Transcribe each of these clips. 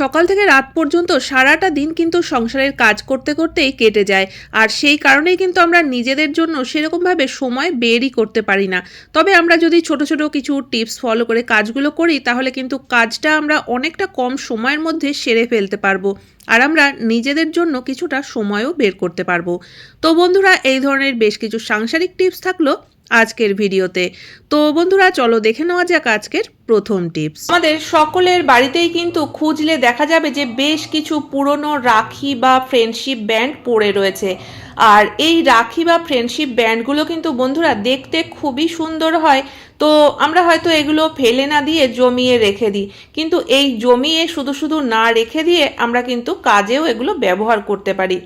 সকাল থেকে রাত পর্যন্ত সারাটা দিন কিন্তু সংসারের কাজ করতে করতেই কেটে যায়। আর সেই কারণেই কিন্তু আমরা নিজেদের জন্য সেরকমভাবে সময় বেরই করতে পারি না। তবে আমরা যদি ছোট ছোট কিছু টিপস ফলো করে কাজগুলো করি, তাহলে কিন্তু কাজটা আমরা অনেকটা কম সময়ের মধ্যে সেরে ফেলতে পারব। আর আমরা নিজেদের জন্য কিছুটা সময়ও বের করতে পারব। তো বন্ধুরা, এই ধরনের বেশ কিছু সাংসারিক টিপস থাকল। আজকের ভিডিওতে। তো বন্ধুরা, চলো দেখে নেওয়া যাক আজকের প্রথম টিপস। আমাদের সকলের বাড়িতেই কিন্তু খুঁজলে দেখা যাবে যে বেশ কিছু পুরনো রাখি বা ফ্রেন্ডশিপ ব্যান্ড পড়ে রয়েছে। আর এই রাখি বা ফ্রেন্ডশিপ ব্যান্ডগুলো কিন্তু বন্ধুরা দেখতে খুবই সুন্দর হয়। তো আমরা হয়তো এগুলো ফেলে না দিয়ে জমিয়ে রেখে দিই। কিন্তু এই জমিয়ে শুধু শুধু না রেখে দিয়ে আমরা কিন্তু কাজেও এগুলো ব্যবহার করতে পারি।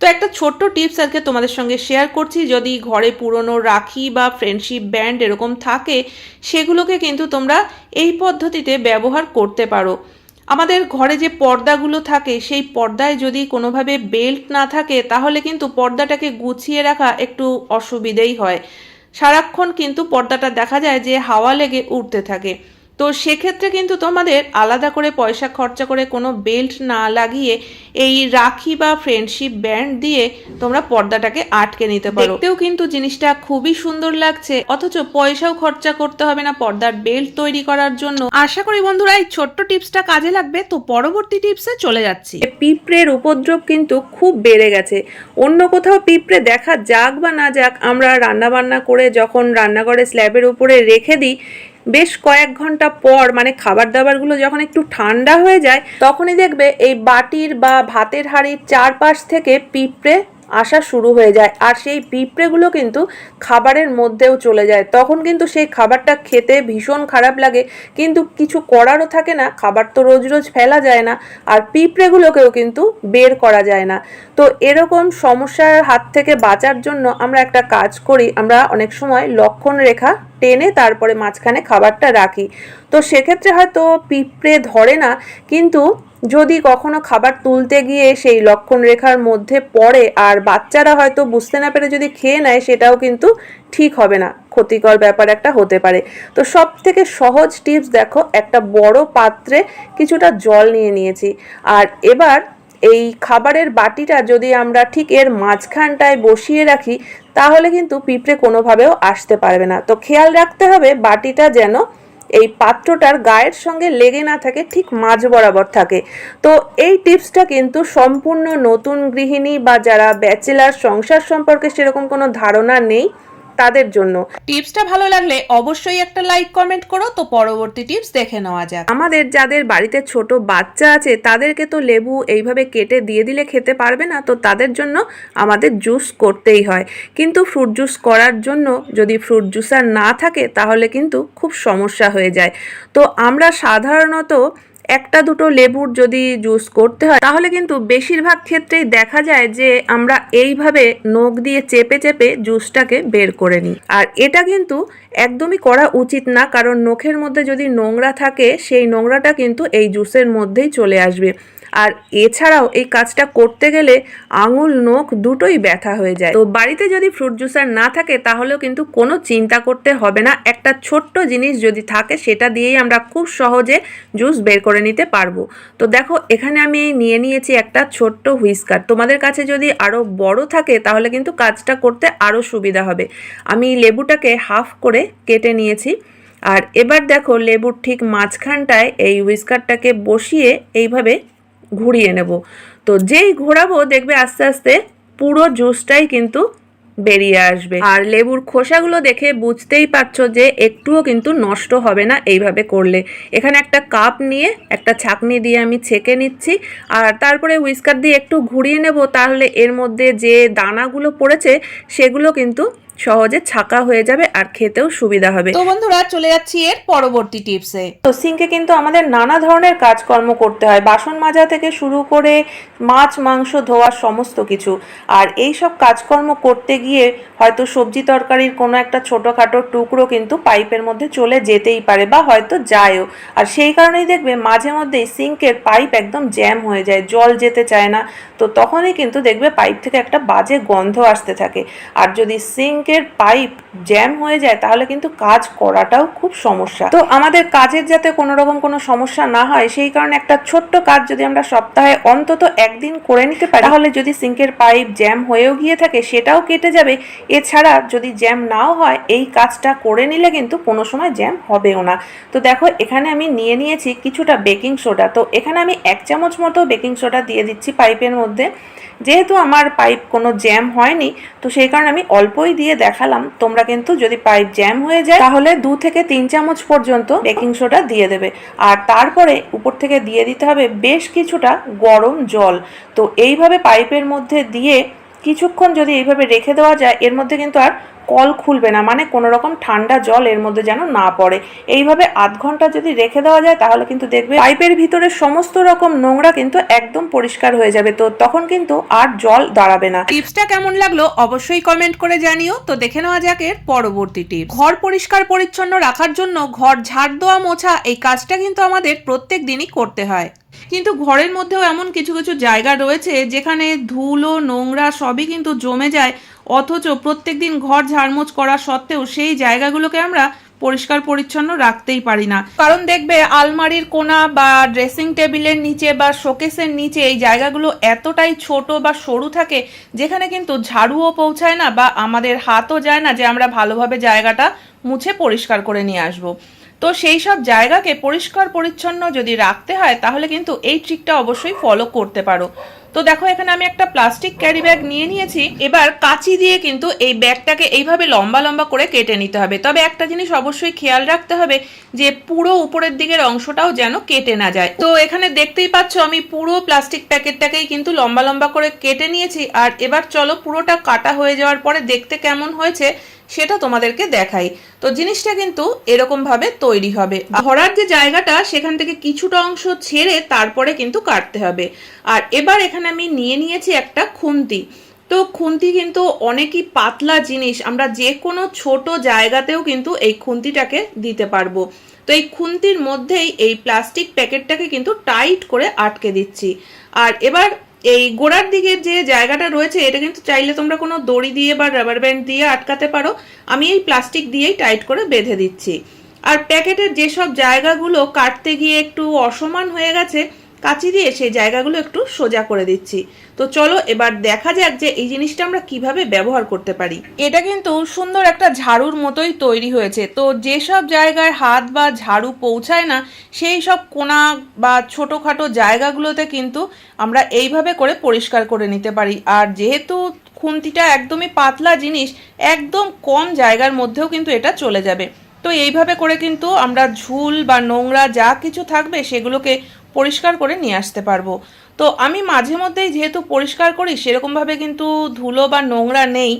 তো একটা ছোট্ট টিপস আজকে তোমাদের সঙ্গে শেয়ার করছি। যদি ঘরে পুরনো রাখি বা ফ্রেন্ডশিপ ব্যান্ড এরকম থাকে, সেগুলোকে কিন্তু তোমরা এই পদ্ধতিতে ব্যবহার করতে পারো। আমাদের ঘরে যে পর্দাগুলো থাকে, সেই পর্দায় যদি কোনোভাবে বেল্ট না থাকে, তাহলে কিন্তু পর্দাটাকে গুছিয়ে রাখা একটু অসুবিধেই হয়। সারাক্ষণ কিন্তু পর্দাটা দেখা যায় যে হাওয়া লেগে উঠতে থাকে। তো সেক্ষেত্রে কিন্তু তোমাদের আলাদা করে পয়সা খরচা করে কোনো বেল্ট না লাগিয়ে এই রাখি বা ফ্রেন্ডশিপ ব্যান্ড দিয়ে তোমরা পর্দাটাকে আটকে নিতে পারো। দেখতেও কিন্তু জিনিসটা খুবই সুন্দর লাগছে অথচ পয়সাও খরচা করতে হবে না পর্দার বেল্ট তৈরি করার জন্য। আশা করি বন্ধুরা এই ছোট্ট টিপসটা কাজে লাগবে। তো পরবর্তী টিপসে চলে যাচ্ছি। পিঁপড়ের উপদ্রব কিন্তু খুব বেড়ে গেছে। অন্য কোথাও পিঁপড়ে দেখা যাক বা না যাক আমরা রান্না বান্না করে যখন রান্নাঘরে স্ল্যাবের উপরে রেখে দিই বেশ কয়েক ঘণ্টা পর মানে খাবার দাবারগুলো যখন একটু ঠান্ডা হয়ে যায়, তখনই দেখবে এই বাটির বা ভাতের হাড়ির চারপাশ থেকে পিঁপড়ে আসা শুরু হয়ে যায়। আর সেই পিঁপড়েগুলো কিন্তু খাবারের মধ্যেও চলে যায়। তখন কিন্তু সেই খাবারটা খেতে ভীষণ খারাপ লাগে। কিন্তু কিছু করারও থাকে না। খাবার তো রোজ রোজ ফেলা যায় না। আর পিঁপড়েগুলোকেও কিন্তু বের করা যায় না। তো এরকম সমস্যার হাত থেকে বাঁচার জন্য আমরা একটা কাজ করি। আমরা অনেক সময় লক্ষণ রেখা টেনে তারপরে মাঝখানে খাবারটা রাখি। তো সেক্ষেত্রে হয়তো পিঁপড়ে ধরে না। কিন্তু যদি কখনো খাবার তুলতে গিয়ে সেই লক্ষণ রেখার মধ্যে পড়ে আর বাচ্চারা হয়তো বুঝতে না পেরে যদি খেয়ে নেয়, সেটাও কিন্তু ঠিক হবে না। ক্ষতিকর ব্যাপার একটা হতে পারে। তো সব থেকে সহজ টিপস দেখো, একটা বড় পাত্রে কিছুটা জল নিয়ে নিয়েছি। আর এবার এই খাবারের বাটিটা যদি আমরা ঠিক এর মাঝখানটায় বসিয়ে রাখি, তাহলে কিন্তু পিঁপড়ে কোনোভাবেও আসতে পারবে না। তো খেয়াল রাখতে হবে বাটিটা যেন এই পাত্রটার গায়ের সঙ্গে লেগে না থাকে, ঠিক মাঝ বরাবর থাকে। তো এই টিপসটা কিন্তু সম্পূর্ণ নতুন গৃহিণী বা যারা ব্যাচেলার সংসার সম্পর্কে সেরকম কোনো ধারণা নেই তাদের জন্য। টিপসটা ভালো লাগলে অবশ্যই একটা লাইক কমেন্ট করো। তো পরবর্তী টিপস দেখে নেওয়া যাক। আমাদের যাদের বাড়িতে ছোট বাচ্চা আছে তাদেরকে তো লেবু এইভাবে কেটে দিয়ে দিলে খেতে পারবে না তো তাদের জন্য আমাদের জুস করতেই হয়। কিন্তু ফ্রুট জুস করার জন্য যদি ফ্রুট জুসার না থাকে তাহলে কিন্তু খুব সমস্যা হয়ে যায়। তো আমরা সাধারণত একটা দুটো লেবুর যদি জুস করতে হয়, তাহলে কিন্তু বেশিরভাগ ক্ষেত্রেই দেখা যায় যে আমরা এইভাবে নখ দিয়ে চেপে চেপে জুসটাকে বের করে নিই। আর এটা কিন্তু একদমই করা উচিত না, কারণ নখের মধ্যে যদি নোংরা থাকে, সেই নোংরাটা কিন্তু এই জুসের মধ্যেই চলে আসবে। আর এছাড়াও এই কাজটা করতে গেলে আঙুল, নখ দুটোই ব্যথা হয়ে যায়। তো বাড়িতে যদি ফ্রুট জুসার না থাকে, তাহলেও কিন্তু কোনো চিন্তা করতে হবে না। একটা ছোট্ট জিনিস যদি থাকে, সেটা দিয়েই আমরা খুব সহজে জুস বের করে নিতে পারব। তো দেখো, এখানে আমি নিয়ে নিয়েছি একটা ছোট্ট হুইস্কার তোমাদের কাছে যদি আরও বড় থাকে, তাহলে কিন্তু কাজটা করতে আরও সুবিধা হবে। আমি লেবুটাকে হাফ করে কেটে নিয়েছি। আর এবার দেখো, লেবুর ঠিক মাঝখানটায় এই হুইস্কারটাকে বসিয়ে এইভাবে ঘুরিয়ে নেব। তো যেই ঘোরাবো দেখবে আস্তে আস্তে পুরো জুসটাই কিন্তু বেরিয়ে আসবে। আর লেবুর খোসাগুলো দেখে বুঝতেই পারছ যে একটুও কিন্তু নষ্ট হবে না এইভাবে করলে। এখানে একটা কাপ নিয়ে একটা ছাকনি দিয়ে আমি ছেঁকে নিচ্ছি। আর তারপরে হুইস্কার দিয়ে একটু ঘুরিয়ে নেব, তাহলে এর মধ্যে যে দানাগুলো পড়েছে সেগুলো কিন্তু সহজে ছাকা হয়ে যাবে আর খেতেও সুবিধা হবে। তো বন্ধুরা চলে যাচ্ছি এর পরবর্তী টিপসে তো সিঙ্কে কিন্তু আমাদের নানা ধরনের কাজকর্ম করতে হয়। বাসন মাজা থেকে শুরু করে মাছ মাংস ধোয়ার সমস্ত কিছু। আর এই সব কাজকর্ম করতে গিয়ে হয়তো সবজি তরকারির কোনো একটা ছোটোখাটো টুকরো কিন্তু পাইপের মধ্যে চলে যেতেই পারে বা হয়তো যায়ও। আর সেই কারণেই দেখবে মাঝে মধ্যেই সিঙ্কের পাইপ একদম জ্যাম হয়ে যায় জল যেতে চায় না। তো তখনই কিন্তু দেখবে পাইপ থেকে একটা বাজে গন্ধ আসতে থাকে। আর যদি সিঙ্ক সিঙ্কের পাইপ জ্যাম হয়ে যায়, তাহলে কিন্তু কাজ করাটাও খুব সমস্যা। তো আমাদের কাজের যাতে কোনো রকম কোনো সমস্যা না হয়, সেই কারণে একটা ছোট্ট কাজ যদি আমরা সপ্তাহে অন্তত একদিন করে নিতে পারি, তাহলে যদি সিঙ্কের পাইপ জ্যাম হয়েও গিয়ে থাকে, সেটাও কেটে যাবে। এছাড়া যদি জ্যাম নাও হয়, এই কাজটা করে নিলে কিন্তু কোনো সময় জ্যাম হবেও না। তো দেখো, এখানে আমি নিয়ে নিয়েছি কিছুটা বেকিং সোডা। তো এখানে আমি এক চামচ মতো বেকিং সোডা দিয়ে দিচ্ছি পাইপের মধ্যে। যেহেতু আমার পাইপ কোনো জ্যাম হয়নি, তো সেই কারণে আমি অল্পই দিয়ে দেখালাম, তোমরা কিন্তু যদি পাইপ জ্যাম হয়ে যায়, তাহলে দু থেকে তিন চামচ পর্যন্ত বেকিং সোডা দিয়ে দেবে। আর তারপরে উপর থেকে দিয়ে দিতে হবে বেশ কিছুটা গরম জল। তো এইভাবে পাইপের মধ্যে দিয়ে কিছুক্ষণ যদি এইভাবে রেখে দেওয়া যায়, এর মধ্যে কিন্তু আর কল খুলবে না। মানে কোনো রকম ঠান্ডা জল এর মধ্যে যেন না পড়ে। এইভাবে আধ ঘণ্টা যদি রেখে দেওয়া যায়, তাহলে কিন্তু দেখবে পাইপের ভিতরে সমস্ত রকম নোংরা কিন্তু একদম পরিষ্কার হয়ে যাবে। তো তখন কিন্তু আর জল দাঁড়াবে না। টিপসটা কেমন লাগল অবশ্যই কমেন্ট করে জানিও। তো দেখে নেওয়া যাক এর পরবর্তী টিপ ঘর পরিষ্কার পরিচ্ছন্ন রাখার জন্য ঘর ঝাড় দেওয়া মোছা, এই কাজটা কিন্তু আমাদের প্রত্যেক দিনই করতে হয়। কিন্তু ঘরের মধ্যেও এমন কিছু কিছু জায়গা রয়েছে যেখানে ধুলো, নোংরা সবই কিন্তু জমে যায়। অথচ প্রত্যেক দিন ঘর ঝাড়মোছ করা সত্ত্বেও সেই জায়গাগুলোকে আমরা পরিষ্কার পরিচ্ছন্ন রাখতেই পারি না। কারণ দেখবে আলমারির কোনা বা ড্রেসিং টেবিলের নিচে বা শোকেসের নিচে এই জায়গাগুলো এতটাই ছোট বা সরু থাকে যেখানে কিন্তু ঝাড়ুও পৌঁছায় না বা আমাদের হাতও যায় না যে আমরা ভালোভাবে জায়গাটা মুছে পরিষ্কার করে নিয়ে আসব। তো সেই সব জায়গাকে পরিষ্কার পরিচ্ছন্ন যদি রাখতে হয়, তাহলে কিন্তু এই ট্রিকটা অবশ্যই ফলো করতে পারো। তো দেখো, এখানে আমি একটা প্লাস্টিক ক্যারি ব্যাগ নিয়ে নিয়েছি। এবার কাঁচি দিয়ে কিন্তু এই ব্যাগটাকে এইভাবে লম্বা লম্বা করে কেটে নিতে হবে। তবে একটা জিনিস অবশ্যই খেয়াল রাখতে হবে যে পুরো উপরের দিকের অংশটাও যেন কেটে না যায়। তো এখানে দেখতেই পাচ্ছ, আমি পুরো প্লাস্টিক প্যাকেটটাকেই কিন্তু লম্বা লম্বা করে কেটে নিয়েছি। আর এবার চলো পুরোটা কাটা হয়ে যাওয়ার পরে দেখতে কেমন হয়েছে। সেটা তোমাদেরকে দেখাই। তো জিনিসটা কিন্তু এরকম ভাবে তৈরি হবে। ধরার যে জায়গাটা, সেখান থেকে কিছুটা অংশ ছেড়ে তারপরে কিন্তু কাটতে হবে। আর এবার এখানে আমি নিয়ে নিয়েছি একটা খুন্তি। তো খুন্তি কিন্তু অনেকই পাতলা জিনিস। আমরা যে কোনো ছোট জায়গাতেও কিন্তু এই খুন্তিটাকে দিতে পারব। তো এই খুন্তির মধ্যেই এই প্লাস্টিক প্যাকেটটাকে কিন্তু টাইট করে আটকে দিচ্ছি। আর এবার এই গোড়ার দিকের যে জায়গাটা রয়েছে, এটা কিন্তু চাইলে তোমরা কোনো দড়ি দিয়ে বা রাবার ব্যান্ড দিয়ে আটকাতে পারো। আমি এই প্লাস্টিক দিয়েই টাইট করে বেঁধে দিচ্ছি। আর প্যাকেটের যেসব জায়গাগুলো কাটতে গিয়ে একটু অসমান হয়ে গেছে কাঁচি দিয়ে সেই জায়গাগুলো একটু সোজা করে দিচ্ছি। তো চলো এবার দেখা যাক যে এই জিনিসটা আমরা কীভাবে ব্যবহার করতে পারি। এটা কিন্তু সুন্দর একটা ঝাড়ুর মতোই তৈরি হয়েছে। তো যেসব জায়গায় হাত বা ঝাড়ু পৌঁছায় না, সেই সব কোনা বা ছোটোখাটো জায়গাগুলোতে কিন্তু আমরা এইভাবে করে পরিষ্কার করে নিতে পারি। আর যেহেতু খুন্তিটা একদমই পাতলা জিনিস, একদম কম জায়গার মধ্যেও কিন্তু এটা চলে যাবে। তো এইভাবে করে কিন্তু আমরা ঝুল বা নোংরা যা কিছু থাকবে সেগুলোকে পরিষ্কার করে নিয়ে আসতে পারব। তো আমি মাঝে মধ্যেই যেহেতু পরিষ্কার করি, সেরকমভাবে কিন্তু ধুলো বা নোংরা নেই।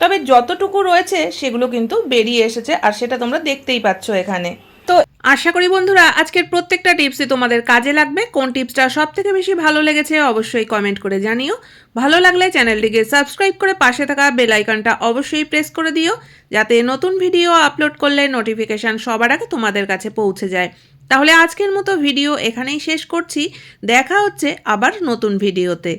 তবে যতটুকু রয়েছে, সেগুলো কিন্তু বেরিয়ে এসেছে, আর সেটা তোমরা দেখতেই পাচ্ছ এখানে। তো আশা করি বন্ধুরা, আজকের প্রত্যেকটা টিপসই তোমাদের কাজে লাগবে। কোন টিপসটা সব থেকে বেশি ভালো লেগেছে অবশ্যই কমেন্ট করে জানিও। ভালো লাগলে চ্যানেলটিকে সাবস্ক্রাইব করে পাশে থাকা বেল আইকনটা অবশ্যই প্রেস করে দিও, যাতে নতুন ভিডিও আপলোড করলে নোটিফিকেশান সবার আগে তোমাদের কাছে পৌঁছে যায়। তাহলে আজকের মতো ভিডিও এখানেই শেষ করছি। দেখা হচ্ছে আবার নতুন ভিডিওতে।